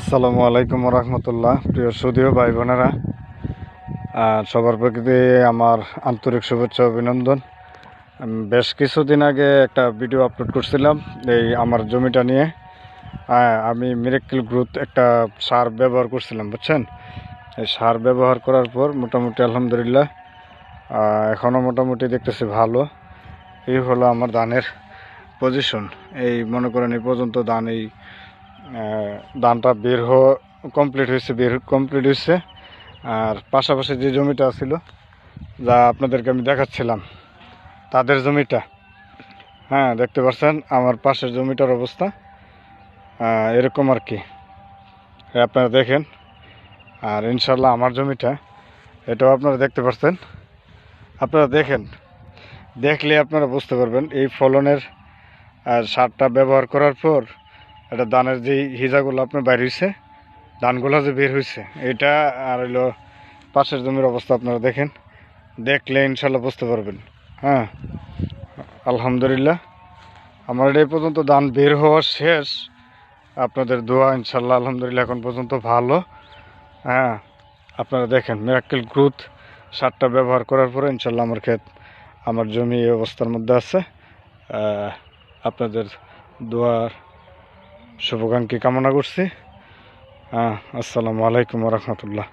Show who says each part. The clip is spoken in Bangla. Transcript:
Speaker 1: আসসালামু আলাইকুম রহমতুল্লাহ প্রিয় সুদীয় ভাই বোনেরা সবার প্রকৃতি আমার আন্তরিক শুভেচ্ছা অভিনন্দন। বেশ কিছুদিন আগে একটা ভিডিও আপলোড করছিলাম এই আমার জমিটা নিয়ে। হ্যাঁ, আমি মিরেক্কেল গ্রুথ একটা সার ব্যবহার করছিলাম বুঝছেন? এই সার ব্যবহার করার পর মোটামুটি আলহামদুলিল্লাহ এখনও মোটামুটি দেখতেছি ভালো। এই হলো আমার ধানের পজিশন এই মনে করেন এই পর্যন্ত ধান এই ধানটা বের হওয়া কমপ্লিট হয়েছে, বের কমপ্লিট হয়েছে। আর পাশাপাশি যে জমিটা ছিল, যা আপনাদেরকে আমি দেখাচ্ছিলাম, তাদের জমিটা হ্যাঁ দেখতে পাচ্ছেন আমার পাশের জমিটার অবস্থা। এরকম আর কি। আপনারা দেখেন। আর ইনশাল্লাহ আমার জমিটা, এটাও আপনারা দেখতে পাচ্ছেন। আপনারা দেখেন, দেখলে আপনারা বুঝতে পারবেন, এই ফলনের আর সারটা ব্যবহার করার পর এটা ধানের যে হিজাগুলো আপনার বাইর হয়েছে ধানগুলো যে বের হয়েছে এটা আর হইল পাশের জমির অবস্থা আপনারা দেখেন। দেখলে ইনশাল্লাহ বুঝতে পারবেন। হ্যাঁ আলহামদুলিল্লাহ। আমার এই পর্যন্ত ধান বের হওয়া শেষ। আপনাদের দোয়া ইনশাল্লাহ আলহামদুলিল্লাহ এখন পর্যন্ত ভালো। হ্যাঁ আপনারা দেখেন মিরাক্কেল গ্রুথ সারটা ব্যবহার করার পরে ইনশাল্লাহ আমার ক্ষেত, আমার জমি এই অবস্থার মধ্যে আছে। আপনাদের দোয়ার শুভকাঙ্ক্ষী কামনা করছি আসসালামু আলাইকুম রহমতুল্লাহ।